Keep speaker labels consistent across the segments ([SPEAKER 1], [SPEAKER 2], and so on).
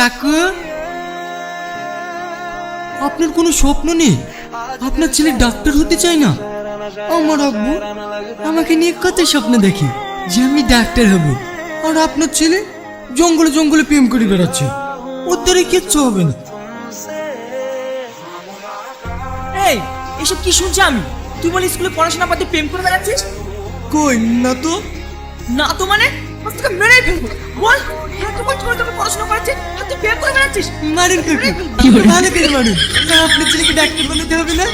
[SPEAKER 1] কাকু? আপনার কোনো স্বপ্ন নেই? আপনার ছেলে ডাক্তার হতে চায় না? আমার আব্বু আমাকে নিয়ে কত স্বপ্ন দেখে যে আমি ডাক্তার হব। আর আপনার ছেলে জঙ্গলে জঙ্গলে প্রেম করে বেড়াচ্ছে। ওর দ্বারা কিচ্ছু হবে না।
[SPEAKER 2] এই এসব কি শুনছি আমি? তুই বলি স্কুলে পড়াশোনা বাদ প্রেম করে বেড়াচ্ছিস?
[SPEAKER 1] কই না তো?
[SPEAKER 2] না তো মানে? তোকে মেরেই ফেলব। বল হ্যাঁ তোকে পড়াশোনা করাচ্ছিস আর তুই প্রেম করে বেড়াচ্ছিস
[SPEAKER 1] মারেন কাকু ভালো করে মারুন না আপনার ছেলেকে ডাক্তার বানাতে হবে না?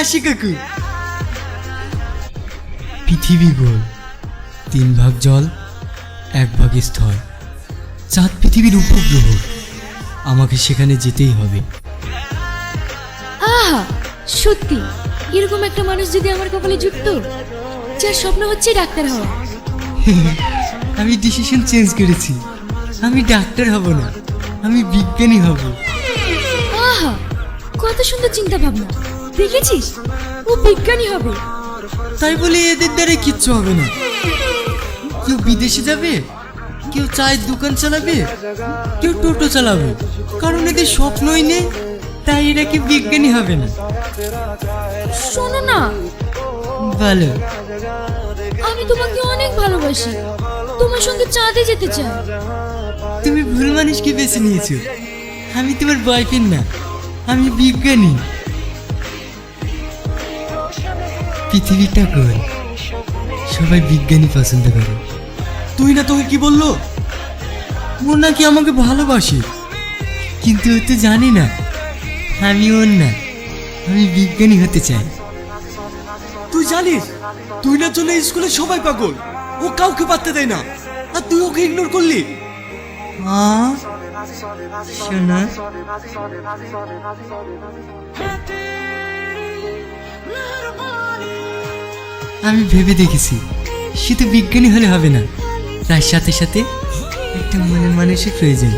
[SPEAKER 1] আসি কাকু। পৃথিবী গোল তিন ভাগ জল এক ভাগ স্থল। চাঁদ পৃথিবীর উপগ্রহ আমাকে সেখানে যেতেই হবে।
[SPEAKER 3] আহা সত্যি এরকম একটা মানুষ যদি আমার কপালে জুটতো যার স্বপ্ন হচ্ছে ডাক্তার হওয়া।
[SPEAKER 1] আমি ডিসিশন চেঞ্জ করেছি। আমি ডাক্তার হব না আমি বিজ্ঞানী হব।
[SPEAKER 3] আহা কত সুন্দর চিন্তা ভাবনা দেখেছিস? ও বিজ্ঞানী হবে।
[SPEAKER 1] তাই বলে এদের দ্বারা কিচ্ছু হবে না। কেউ বিদেশে যাবে কেউ চায়ের দোকান চালাবে কেউ টোটো চালাবে। কারণ এদের স্বপ্নই নেই তাই এরা কি বিজ্ঞানী হবে না।
[SPEAKER 3] শোনো না।
[SPEAKER 1] ভালো
[SPEAKER 3] আমি তোমাকে অনেক ভালোবাসি। তোমার সঙ্গে চাঁদে যেতে চাই।
[SPEAKER 1] তুমি ভুল মানুষকে বেছে নিয়েছো। আমি তোমার বয়ফ্রেন্ড না। আমি বিজ্ঞানী। পৃথিবীটা গোল। সবাই বিজ্ঞানী পছন্দ করে। তুই না তোকে কি বলল? ও নাকি আমাকে ভালোবাসে। কিন্তু ও তো জানি না। আমি ওর না। আমি বিজ্ঞানী হতে চাই।
[SPEAKER 4] জানিস? তুই না স্কুলে সবাই পাগল। ও কাউকে দেয় না। আর তুই ওকে ইগনোর করলি?
[SPEAKER 1] শোনা। আমি ভেবে দেখেছি শুধু বিজ্ঞানী হলে হবে না। তার সাথে সাথে একটা মনের মানুষের প্রয়োজন।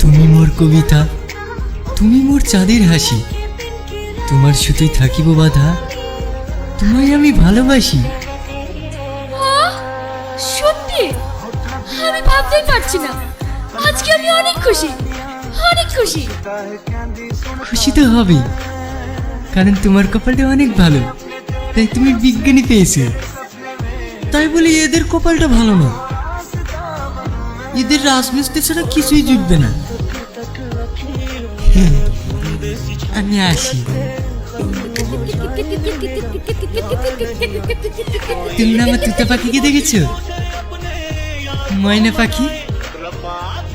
[SPEAKER 1] তুমি মোর কবিতা, তুমি মোর চাঁদের হাসি। তোমার সুতোই থাকিব বাধা তোমায় আমি ভালোবাসি।
[SPEAKER 3] সত্যি? আমি ভাবতেই পারছি না। আজকে আমি অনেক খুশি অনেক খুশি।
[SPEAKER 1] খুশি তো হবেই কারণ তোমার কপালটা অনেক ভালো তাই তুমি বিজ্ঞানী পেয়েছ। তাই বলি এদের কপালটা ভালো না। এদের রাজমিস্ত্রি ছাড়া কিছুই জুটবে না। হ্যাঁ, আমি আসি। তুমি না আমার তুতা পাখিকে দেখেছ? ময়না পাখি?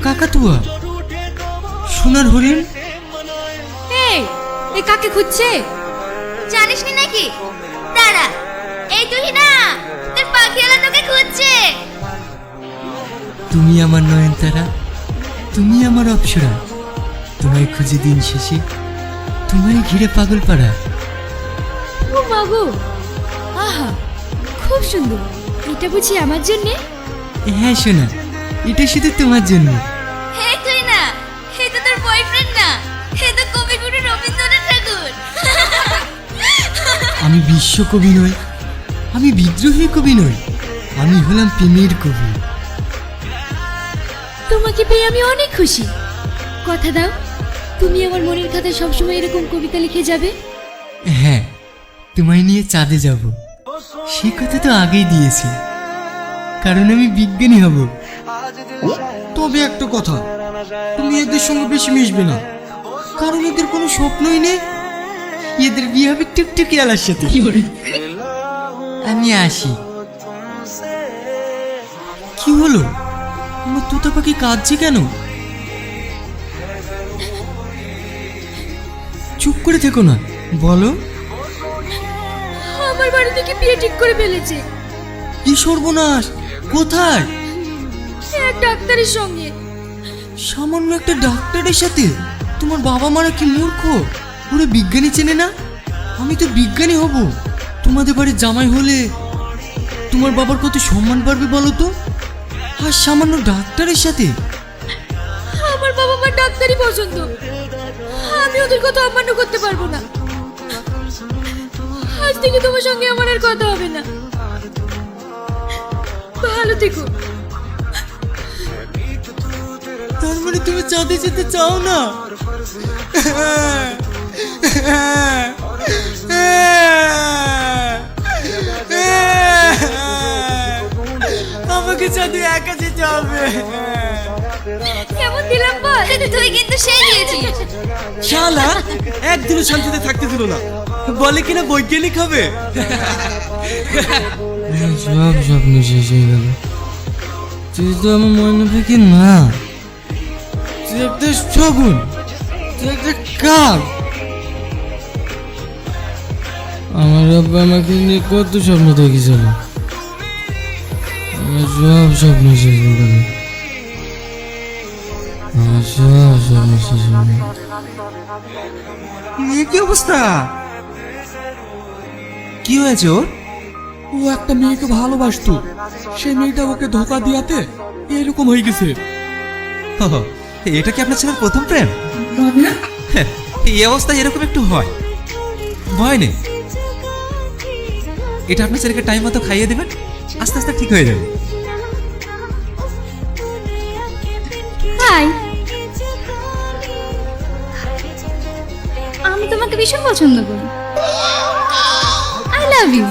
[SPEAKER 1] কাকাতুয়া? সোনার হরিণ?
[SPEAKER 3] এই এ কাকে খুঁজছে?
[SPEAKER 5] জানিস নি নাকি? দাঁড়া এই তুই না তোর পাখিওয়ালা তোকে খুঁজছে।
[SPEAKER 1] তুমি আমার নয়নতারা তুমি আমার অপসরা। তোমায় খুঁজে দিন শেষে তোমায় ঘিরে পাগল পাড়া
[SPEAKER 3] ও মাগো। আহা খুব সুন্দর। এটা বুঝি আমার জন্যে?
[SPEAKER 1] হ্যাঁ শোনা এটা শুধু তোমার জন্য।
[SPEAKER 5] হে তুই না হে তো তোর বয়ফ্রেন্ড না। হে তো কবিগুরু রবীন্দ্রনাথ ঠাকুর।
[SPEAKER 1] আমি বিশ্বকবি নই আমি বিদ্রোহী কবি নই আমি হলাম প্রেমের কবি।
[SPEAKER 3] তোমাকে পেয়ে আমি অনেক খুশি। কথা দাও তুমি আমার মনের খাতায় সবসময় এরকম কবিতা লিখে যাবে?
[SPEAKER 1] তোমায় নিয়ে চাঁদে যাব। সে কথা তো আগেই দিয়েছি। কারণ আমি বিজ্ঞানী হব। তবে একটা কথা তুমি এদের সঙ্গে বেশি মিশবে না। কারণ এদের কোনো স্বপ্নই নেই। এদের বিয়ে হবে টুকটুকি আলার সাথে। আমি আসি। কি হলো? আমার তোতা পাখি কাঁদছে কেন? চুপ করে থেকো না। বলো।
[SPEAKER 3] বাড়ি বিয়ে ঠিক করে ফেলেছে।
[SPEAKER 1] কি সর্বনাশ? কোথায়?
[SPEAKER 3] এক ডাক্তারের সঙ্গে।
[SPEAKER 1] সামান্য একটা ডাক্তারের সাথে? তোমার বাবা মারা কি মূর্খ? ওরে বিজ্ঞানী চেনে না? আমি তো বিজ্ঞানী হব। তোমাদের বাড়ির জামাই হলে তোমার বাবার কত সম্মান পারবে বলো তো? আর সামান্য ডাক্তারের সাথে?
[SPEAKER 3] আমার বাবা মার ডাক্তারই পছন্দ। আমি ওদের কথা অমান্য করতে পারব না। আজ থেকে তোমার সঙ্গে আমার আর কথা হবে না। ভালো থেকো।
[SPEAKER 1] তার মানে তুমি চাঁদে যেতে চাও না? আমাকে চাঁদে একা যেতে হবে।
[SPEAKER 6] কেমন দিলাম বল?
[SPEAKER 5] তুই কিন্তু সেই দিয়েছিস।
[SPEAKER 4] শালা, একদিনও শান্তিতে থাকতে দিল না। বলে কিনা বৈজ্ঞানিক হবে?
[SPEAKER 1] সব স্বপ্ন শেষ হয়ে গেল তুই তো আমার মনে থাকি না তুই একটা শগুন তুই একটা কাক আমার আব্বা আমাকে নিয়ে কত স্বপ্ন দেখেছিল আমার সব স্বপ্ন শেষ হয়ে গেল।
[SPEAKER 7] কি অবস্থা? কি হয়েছে ওর?
[SPEAKER 4] ও একটা মেয়েকে ভালোবাসতো। সেই মেয়েটা ওকে ধোকা দিয়াতে এরকম হয়ে গেছে।
[SPEAKER 7] এটা কি আপনার ছেলের প্রথম প্রেম? হ্যাঁ, এই অবস্থায় এরকম একটু হয়। ভয় নেই। এটা আপনার ছেলেকে টাইম মতো খাইয়ে দেবেন? আস্তে আস্তে ঠিক হয়ে যাবে।
[SPEAKER 6] হাই আমি তোমাকে ভীষণ পছন্দ করি। I love you